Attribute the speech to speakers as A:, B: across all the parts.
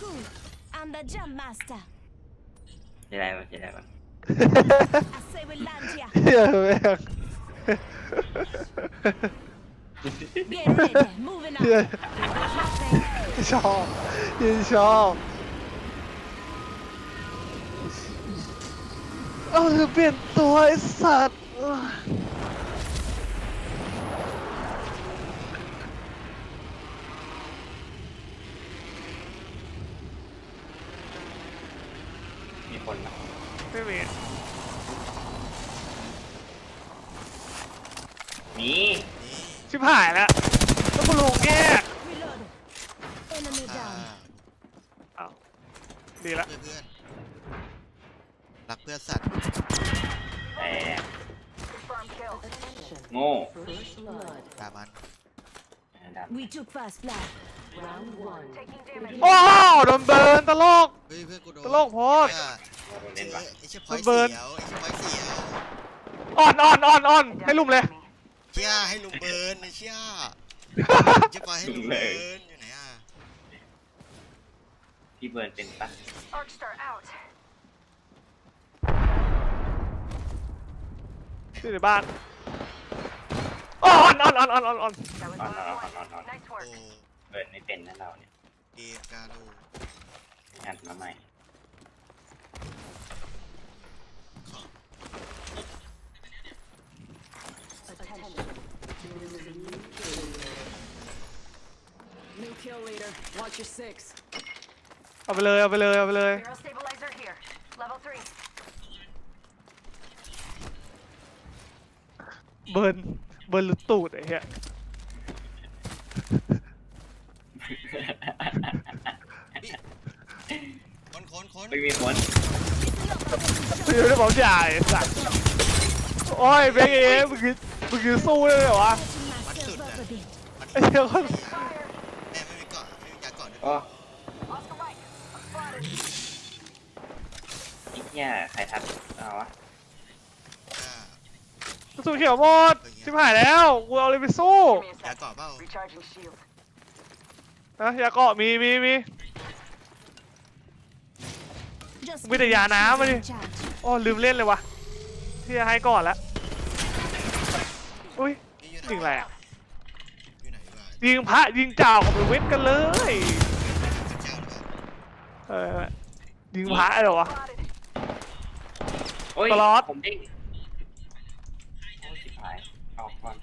A: Cool. I'm the jump master.
B: จะได้ปะจะได้ปะ
A: I say we land here.
C: เฮียแม่ง
A: Get ready. Moving
C: เฮีย
A: out. Nothing.
C: ชอบเฮียชอบเออเปลี่ยนตัวไอ้สัตว์เออ
B: มีคนปะ
C: ไม่มี
B: มี
C: ชิบหายแล้วแล้วกูลงแง่
A: Reload. Enemy
D: อ่า
A: down.
C: อ้าวดีละ
D: เพื่อนเพื่อนรักเพื่อนสัตว์
B: แต่โง่
D: ด่ามัน
B: อ่าดำ
A: We took first blood.
C: โอ้โหโดนเบิร์นตลก
D: เฮ้ยเพื่อนกูโดน
C: ตลกโพด
D: เนี่ย
B: โดน
D: เจ
B: เล่น
D: อ
B: ปะ
D: ไอ้เชี่ยพอย
C: มันเบิร์น
D: เสียวไอ้เชี่ยพอยเสียว
C: อ่อนอ่อนอ่อนอ่อนให้ลุมเลย
D: เชี่ ยให้ลุงเบิร์นไอ้เชี่ยเชี่ยพอยให้ลุงเบิร์นอยู่ไหนอะ
B: พี่เบิร์นเป็นปะ
E: Arcstar out.
C: ที่ในบ้านอ่อนอ่อนอ่อนอ่อนอ่อนอ่อน
E: That was
B: นอนนอน
E: one
B: นอนนอนนอน
E: Nice
D: โอ้
E: work.
B: เบิร์นไม่เป็นนะเราเนี่ย
D: เกมกาโด
B: อัดมาใหม่
F: New kill leader. Watch your six.
C: เอาไปเลยเอาไปเลยเอาไปเลย
E: Barrel stabilizer here. Level three.
C: เบิร์นเบิร์นหรือตูดไอ้เหี้ย
D: คนคนคน
B: ไม่มีคน
C: ไม่ได้บอกจ่ายไอ้สัตว์โอ้ยเบงเอ๋มึงคือ มึงคือสู้ได้เลยเหรอวะ
A: Patching myself up a bit.
D: มัน
C: ไอ้เหี้ยคน
D: แม่ไม่มีเกาะไม่มียาเกาะด้วย
B: โอ้
E: Oscar Mike. I'm spotted.
B: ไอ้เหี้ยใครทัดเอาวะ
D: อ่า
C: สู้เขียวหมดชิบหายแล้วกูเอาอะไรไปสู้
E: Give me a
D: ยา
E: sec.
D: เกาะเปล่า
E: Recharging shield.
C: นะยาเกาะมีมีมี
A: Just
C: With the
A: give me
C: Yana,
A: shield
C: buddy.
A: and charge.
C: โอ้ลืมเล่นเลยวะที่จะให้ก่อนละอุ้ย
D: นี่อ ยู่ไหน
C: ยิงอะไรอะ
D: อยู่ไหนวะ
C: ยิงพระยิงเจ้ากับไปเว้นกันเลย
D: เจ้าหรือเปล่า
C: เออยิงพระเหรอวะ
E: Spotted.
B: โอ้ย
C: ตลอด
B: ผมเด้งโอ้ยชิบหายออกก่อน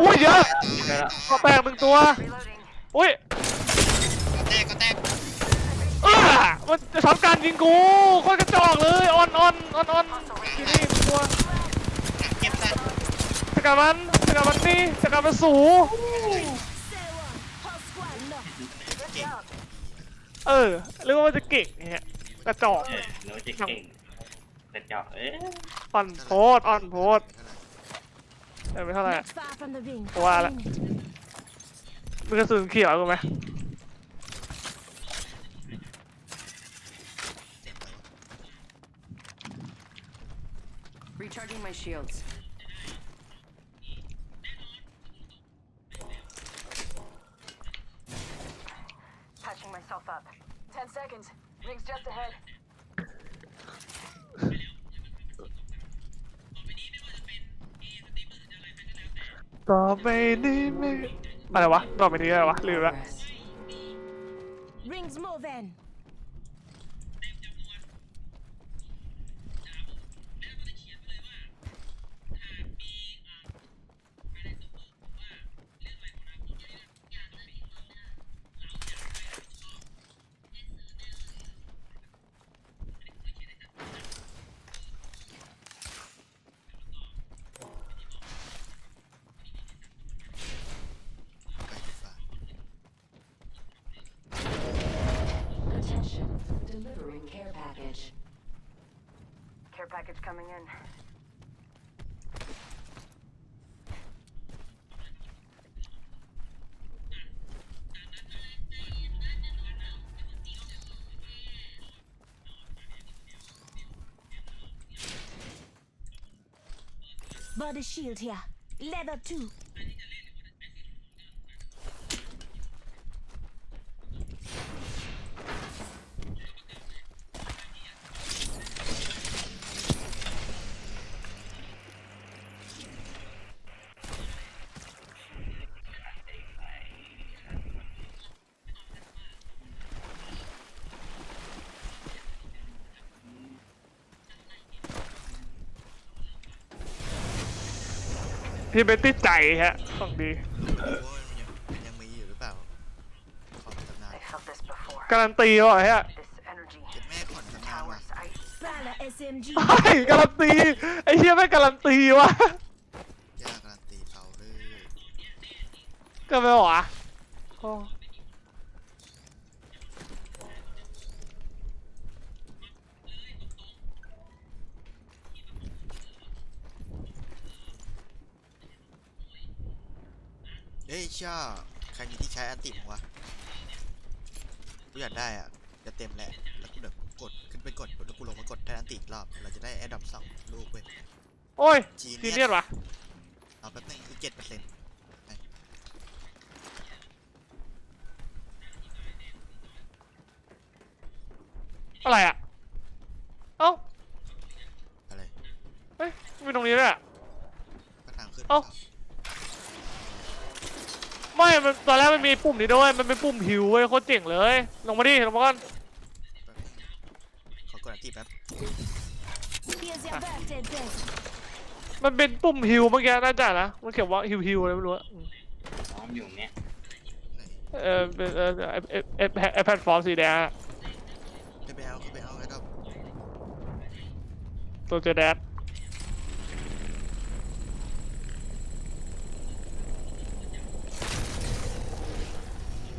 C: อุ้ยเยอะ
B: ยิงไปแล้ว
C: ก็แตกหนึ่งตัว
E: Reloading.
C: อุ้ย
D: ก็แตกก็แตก
C: อ้ามันจะทำการยิงกูโคตรกระจอกเลยออนออนออนออนที่นี่ตัว
D: เก็บสัตว์
C: ส กัดมันสกัดมันนี่สกัดมันสู
A: Say one. Whole squad locked.
D: เก่ง
C: เออเรียกว่ามันจะเก่งเนี่ยกระจอก
B: เออหนูจะเก่งแต่เจาะเอ๊ะ
C: อ่อนโพดอ่อนโพดเออไม่เท่าไหร่
A: Not far from the ring.
C: Voilà.
A: Clean it.
C: มีกระสุนเขียวกูไหม
F: Recharging my shields.
E: seconds. Ring's just ahead.
C: ต่อไปนี้ไม่อะไรวะต่อไปนี้อะไรวะลืมละ
F: Progress.
A: Rings moving.
G: Care package
E: coming in.
A: Body shield here. Leather too.
C: ที่เป็นติดใจฮะของดี
D: รู้ว่ามันยังยังมีอยู่หรือเปล่าขอนตำนาน
E: I felt this before.
C: การันตีว่ะฮะ
E: This energy.
D: เจ็ดแม่ขอนตำนานว่ะ
E: Towers. I.
A: Prana SMG.
C: ไอ้การันตีไอ้เฮียไม่การันตีวะ
D: ยากการันตีเขาเลย
C: ก็ไม่หวะโอ้
D: เฮ้ยเช่าใครมีที่ใช้อันติมั้งวะกูอยากได้อะจะเต็มแหละแล้วกูเดี๋ยวกดขึ้นไปกดแล้วกูลงมากดแทนอันติอีกรอบเราจะได้แอดดับสองลูกเว้ย
C: โอ้ย
D: จี
C: ซี
D: เนี
C: เนี
D: ย
C: ย
D: ส
C: สวะ
D: เอาแป๊บนึงคือเจ็ดเปอร์เซ็นต์
C: อะไรอะ เอ้า
D: อะไร
C: เฮ้ยไม่ตรงนี้ด้วยอะ
D: ก็ทางขึ้น
C: เอ้า ไม่มันตอนแรกมันมี ปุ่มนี้ด้วยมันเป็นปุ่มฮิวเว้ยโคตรเจ๋งเลย ลงมาดิลงมาก่อน
D: แป๊บนึงขอกดอันติแป๊บ
A: Here's your birthday present.
C: มันเป็นปุ่มฮิวเมื่อกี้น่าจะนะมันเขียนว่าฮิวฮิวอะไรไม่รู้อะอืม
B: พร้อมอยู่เนี่ย
D: ไหน
C: เออเป็นเออไอไอไอไอแพลตฟอร์มสีแดงอะ
D: ขึ้นไปเอาขึ้นไปเอาแอดดับ
C: ตัวเจอแดด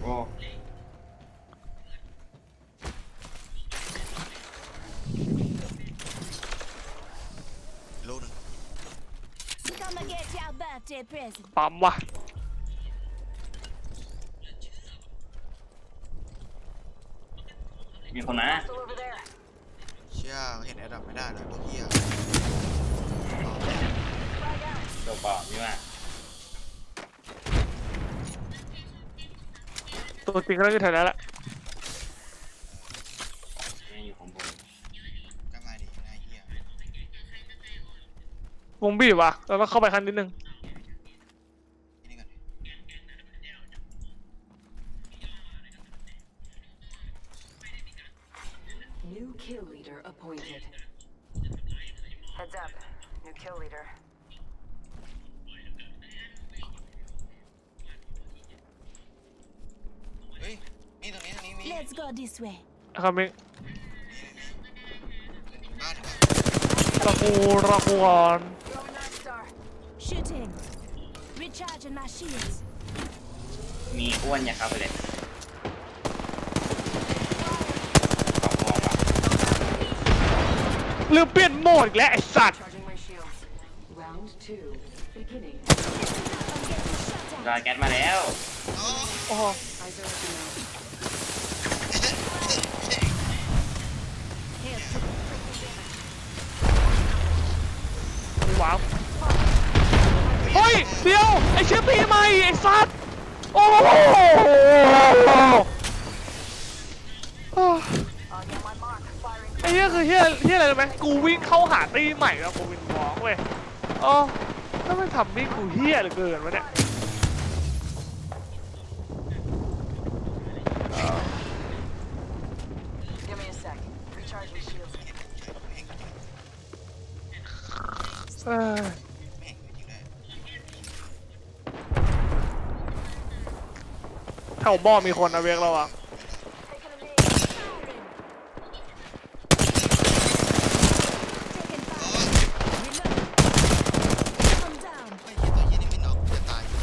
B: โอ้
D: ลูกหนึ่ง
A: Come and get your birthday present.
C: ปั๊มว่ะ
B: มีคนนะ
E: Still over there.
D: เชี่ยเห็นแอดดับไม่ได้เลยพวกเฮีย
E: Frag out.
B: ตัวเปล่านี่ว่า
C: ตัวจริงก็คือแถวนั้นแหละ
B: เนี่ยอยู่ของผม
D: ก็มาดินายเฮียว
C: งบีบว่ะเราต้องเข้าไปคันนิดนึง
D: ก่อน
E: Throwing Night Star.
A: Shooting. Recharging my shields.
B: มีอ้วนอย่าเข้าไปเลยขอบมองว่ะ
C: ลืมเปลี่ยนโหมดอีกแล้วไอ้สัตว์
E: Charging my shields.
G: Round two. Beginning.
A: I'm getting shot
B: รอ
A: at.
B: แก๊สมาแล้ว
D: อ๋อ
C: โอ้โห
G: Eyes are open
C: เฮ้ยเดี๋ยวไอ้เชี่ยตีใหม่ไอ้สัตว์โอ้โหไอ้เหี้ยคือเหี้ยเหี้ยอะไรรู้ไหมกูวิ่งเข้าหาตีใหม่แล้วกูวินวอล์กเว้ยอ๋อถ้าไมทำนี่กูเหี้ยเหลือเกินวะเนี่ย บ่อมีคนนะเวกเราอะ
E: Taking a knee.
A: Taking fire. Reload. Calm down.
D: ไอ้เหี้ยตัวเหี้ยไม่น็อกจะตายอยู่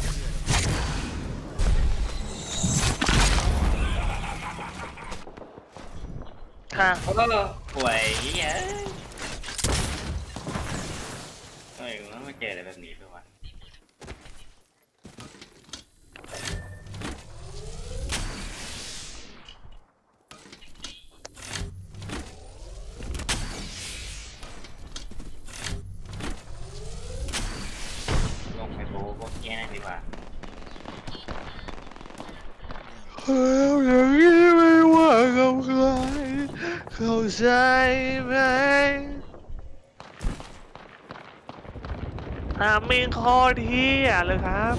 D: เชื่อเลย
C: ค่ะ
B: โอ้ป่วยเหี้ยเฮ้ยมันมาเจออะไรแบบนี้ด้วยวะ ลงไปโบ พวกแย่นั่นดีกว่า
C: แล้วอย่างนี้ไม่ว่ากับใครเข้าใจไหม อ่ามีคอเที่ยเลยครับ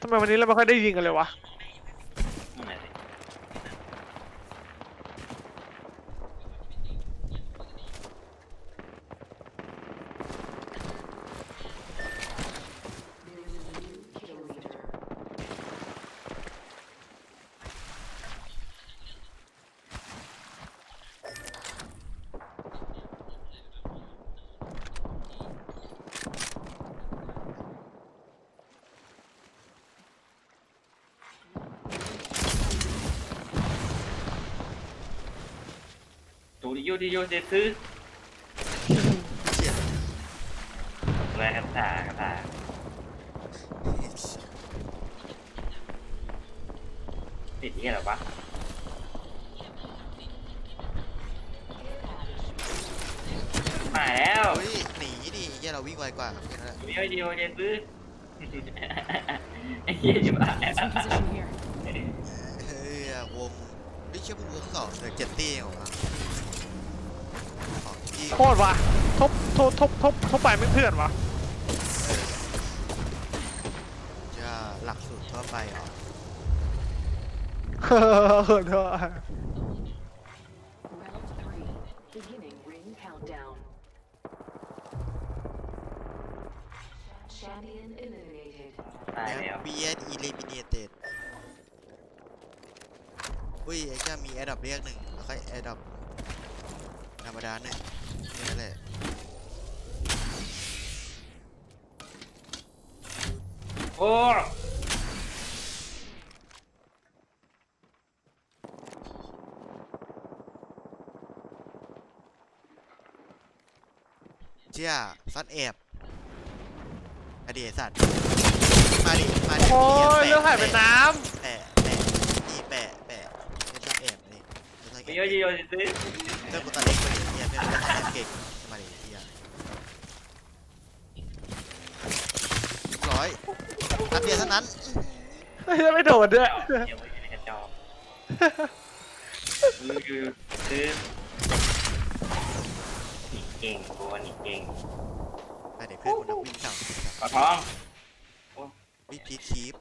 C: ทำไมวันนี้เราไม่ค่อยได้ยิงกันเลยวะ
B: นั่นแหละสิ ดิโยดิโยเจซื้อ
D: เชี่ย
B: อะไรคาถาคาถาติดที่อะไรวะมาแล้ว
D: เฮ้ยหนีดิเหี้ยเราวิ่งไวกว่าแค่นั้นแหละ
B: ดิโยดิโยเจซื้อไอ้เหี้ยจะมา
F: Team position here.
D: เฮ้ยวงไม่เชื่อมึงวงสองเดือเจ็ดตี้เหรอวะของที่
C: โคตรว่ะทบทบทบทบทบไปไม่เถื่อนวะ
D: จะหลักสูตรทั่วไปเหรอ
C: เฮ้อเธอ
G: Round three. Beginning ring countdown. Champion eliminated.
B: ตาย
D: แอ
B: แล้ว
D: มเบียดอีลิมิเนเต็ดอุ้ยไอ้เจ้ามีแอดดับเรียกหนึ่งแล้วก็แอดดับธรรมดาหนึ่ง นี่แหละ
B: โอ้
D: เจ้าซัดแอบอดีตสัตว์ มาดิ มาดิ
C: โอ้ย
D: หี้
C: เรื่องหายเป็นน้
D: แปะแปะนี่แปะแปะเป็นซัดแอบนี่เป็นซัด
B: ดิ
D: แอ
B: โย
D: บ
B: ดิโยเจซื้อ
D: เจ้ากูตาเล็กกว่าดิ เนี่ยเป็นเก่งมาดิเฮียร้อยนัดเดียวเท่านั้นำ
C: ไม่โดดด้วย
B: เดี๋ยวไว้ในกระจอกคือซื้อนีเก่งตัวหนีเก่ง
D: ไปเดี๋ยวเพื่อนกูนักวิ่งเก่า
B: ปะท้อง
D: วิพีคีป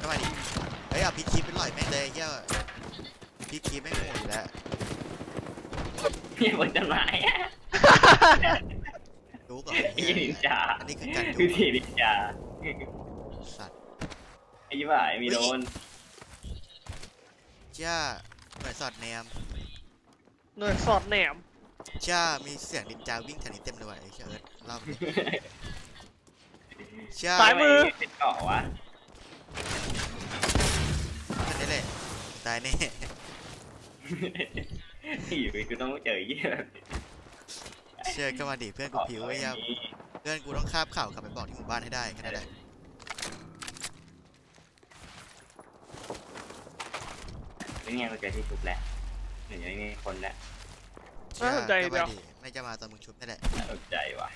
D: ก็มดิเฮ้ยเอาพีคีปเป็นร่อยแม่งเลยเฮียพีคีปแม่งโหดอยู่แล้ว
B: พี่บนต้นไม้อะ
D: รู้ก่อน
B: ไอ้
D: เฮี
B: ยี่
D: ย
B: นินจา
D: อันนี้คือการ
B: คือ
D: ดู
B: ที่นินจา
D: สัตว์
B: ไอ้ยี่บ่ายมีโดน
D: จ้าหน่วยสอดแนม
C: หน่วยสอดแหนม
D: จ้ามีเสียงดินจาวิ่งแถวนี้เต็มเลยว่ะไอ้เชิดเล่าไปดิจ้า
C: ซ้ายมือ
B: เป็นเกาะวะ
D: แค่นี้แหละตายแน่
B: อยู่ไปกูต้องเจอไอ้ยี่แบบ
D: เชื่อก็มาดิเพื่อนกูผิวไอ้ยาเพื่อนกูต้องคาบข่าวกลับไปบอกที่หมู่บ้านให้ได้แค่นั้นแหละ
B: เป็นไงกูเจอที่ชุบแล้วเหมือนยังไม่มีคนแล้ว
C: น่าสนใจ
D: ก็
C: เดี
D: มา
C: ยว
D: ดิน่าจะมาตอนมึงชุบนี่แหละ
B: น่าสนใจว่ะ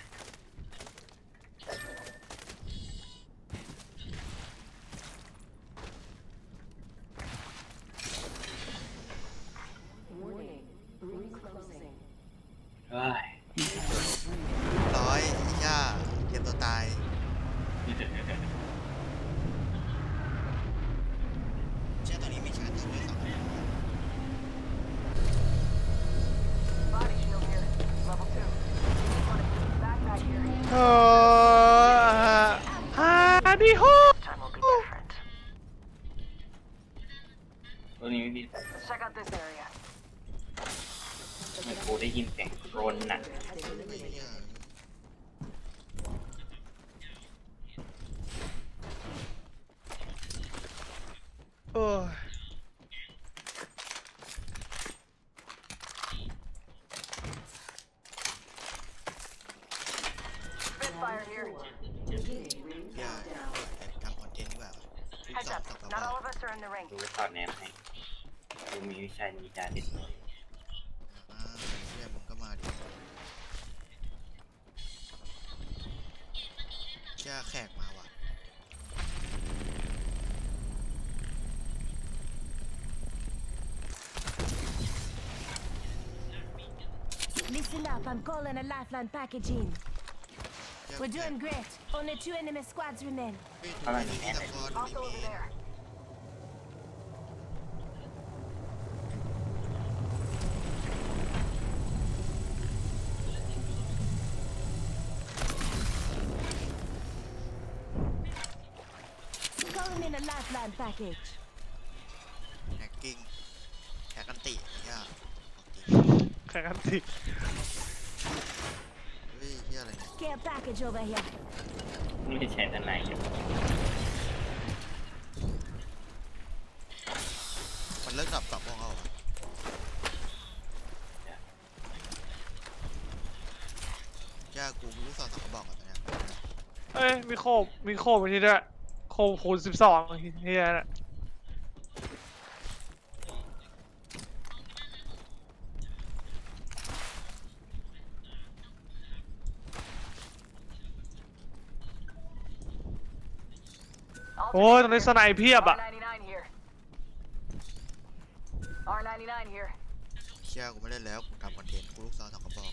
E: Not
D: บา
E: all
D: ท
E: of us are in the ring.
B: ดูไปถอดแนมให้ดูมีวิชานินจาติดตัว
D: อ่าเชื่อมึงก็มาดิเชื่อแขกมาว่ะ
A: Listen up, I'm calling a lifeline package in.
D: เชื่อ
A: We're
D: แขก
A: doing great. Only two enemy squads remain.
D: เฮ้ยดูดินี่ตะคอนดู
E: Also
D: ดิ
E: over
D: เม
E: there.
A: package.
D: แฮกกิ้งแฮกันติเนี่ย
C: แฮกันสิ
D: เฮ้ยเฮียอะไรเนี่ย
A: Care package over here.
B: ไม่ใช่ทนายครั
D: มันเลิกกลับกลับห้องเขาเหรอแกกูรู้สอนสักรบอกกันเนี่ย
C: เอ้ยมีโคบมีโคบอันนี้ด้วย โคบคูณสิบสองเฮียน่ะ
E: All
C: โอ้ยตรงนี้สไนเพียบอะ
E: R99 here. R99 here.
D: เชี่ยกูไม่เล่นแล้วกูทำคอนเทนต์กูลูกซองสองกระบอก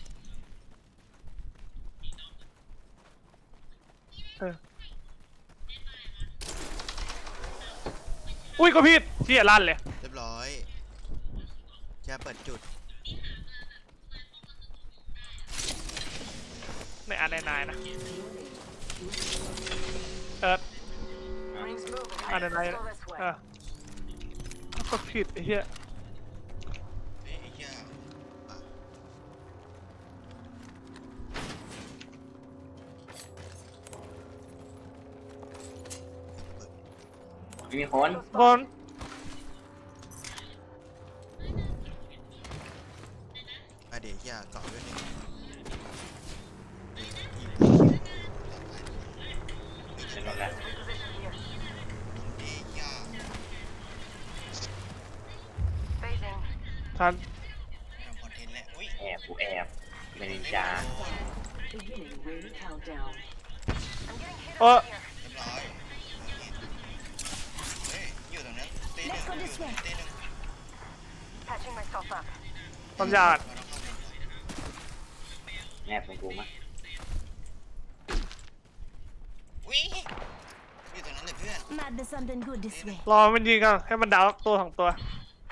C: อุ้ ยก็ผิดเฮียลั่นเลย
D: เรียบร้อยแค่เปิดจุด
C: ในอันในนายนะเออ
E: Rings moving.
C: อันใน
E: Let's
C: นาย
E: go this way.
C: เออก็ผิดไอ้เฮีย
D: เฮ้ยไอ้เหี้ยอะเปิด
B: ไม่มีคน
C: บอล
D: อะเดี๋ยวเหี้ยเกาะด้วยหนึ่ง
B: เป็นรถแล้ว
E: Reposition here.
D: เดี๋ยวเหี้ย
E: Phasing.
C: ทัน
D: ทำคอนเทนต์แหละอุ้ย
B: แอบกูแอบเป็นนินจา
G: Beginning ring countdown.
E: I'm getting hit
C: เออ
E: here. Patching myself up.
C: ความยาด
D: เราต้องเข้าไป
B: แนบของกูมั้ย
D: วิ่งอยู่ตรงนั้นเลยเพื่อน
A: Might be something good this way.
C: รอมันยิงกันให้มันดาวตัวสองตัว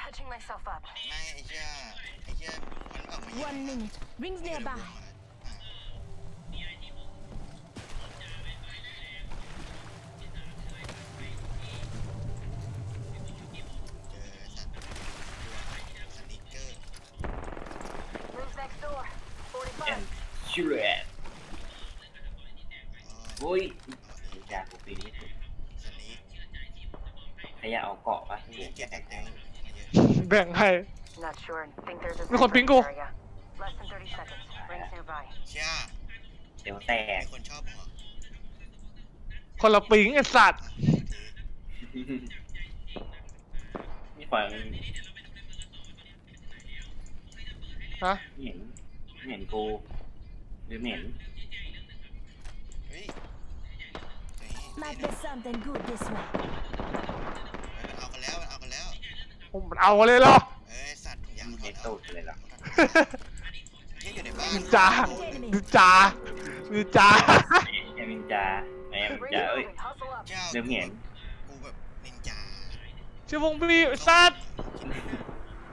E: Patching myself up.
D: ไม่ไอ้เหี้ยไอ้เหี้ยมันออกมายิง
A: One minute. Rings
D: เดี๋ยว
A: nearby.
B: ชูเรต
D: อ๋อ
B: โอ้ยนินจากูปีนี้สุด
D: สนิก
B: ใครอยากเอาเกาะปะที่เหลือ
D: เก็
B: แกะ
D: บ
B: แกะ
D: เต็ม
B: แกะ
D: เยอะ
C: แบ่งให้
E: Not sure. Think there's a
C: มีคน
E: sniper
C: ปิ๊ง
E: in
C: กู
E: this area. Less than 30 seconds. Rings nearby.
D: เชี่ย
B: เดี๋ยวแตก
D: มีคนชอบมึงเหรอ
C: คนละปิงไอ้สัตว์
B: นี่ปล่อยมัน
C: ฮะ
B: ไม่เห็นไม่เห็นกูห รือไม่เห็น
D: เฮ้ยเฮ้ย
A: Might be something good this way.
D: เอากันแล้วเอากันแล้ว
C: ผมมันเอาเลยเหรอ
D: เอ้ยสัตว์ถุงยาง
B: มึง
D: ถอ
B: เห็
D: ด
B: น
D: เอา
B: ตูดเลยเหรอ
D: ที่อยู่ในบ้าน
C: นินจานินจานินจา
B: ไอ้นินจาไอ้นิน
E: Rings
B: จาเอ้ย
E: moving. Hustle up.
D: เจ้า
B: เริ่มเห็น
D: กูแบบนินจา
C: ชื่อวงบีไอ้สัตว์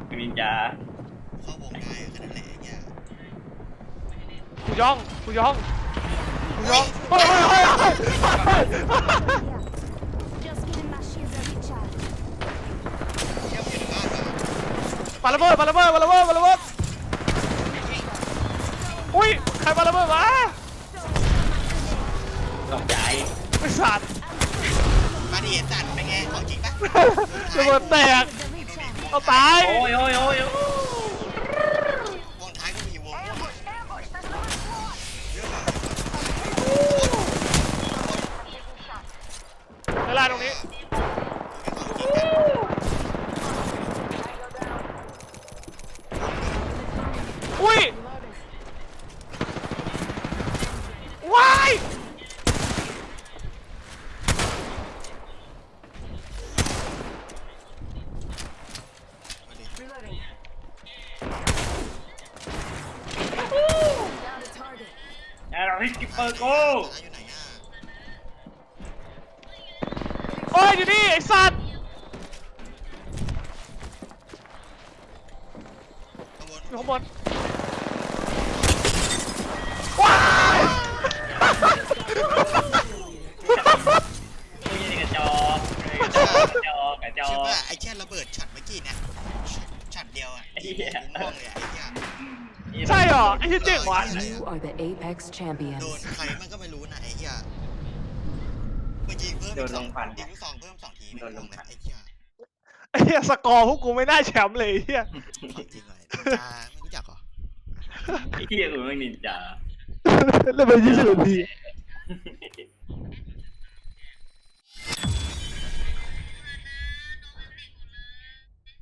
B: ไอ้นินจา
D: เข้าวงได้แค่นั้นแหละไอ้เงี้ย
C: กู ย่องกูย่องกูย่องเฮ้ยเฮ้ยเฮ้ยเฮ้ยเฮ้ย
A: Yeah. Just giving my shields a recharge.
D: เที่ยวอยู่ในบ้านป่ะ
C: ปาระเบิดปาระเบิดปาระเบิดปาระเบิดอุ้ยใครปาระเบิดวะ
B: ตกใจ
C: ไอ้สัตว์
D: มาดิไอ้สัตว์เป็นไงของจริงปะ
C: ระเบิดแตก
A: The recharge.
C: เอาตาย
B: โอ้ยโอ้ยโอ้ยโอ้ยว
D: งท้ายก็มีวง
E: Ambush! Ambush! There's another squad!
D: เยอะมาก
E: I'm taking shots.
C: เว ล่าตรงนี้
D: เจ๋ง
C: ว่ะ
G: You are Apex
D: โดน
G: champions.
D: ใครมันก็ไม่รู้นะไอ้เหี้ยเมื่อกี้เพิ่ม
B: สองฟัน
D: เนี่ยสองเพิ่มสองที
B: โดนลง
D: ไอ้เหี้ย
C: ไอ้เหี้ยสกอร์พวกกูไม่ได้แชมป์เลยไอ้เหี้ย
D: จริงเหรอจ้าไม่รู้จักเหรอ
B: ไอ้เหี้ยอื่นม่นินจา
C: เล่นไปยี่สิบนาที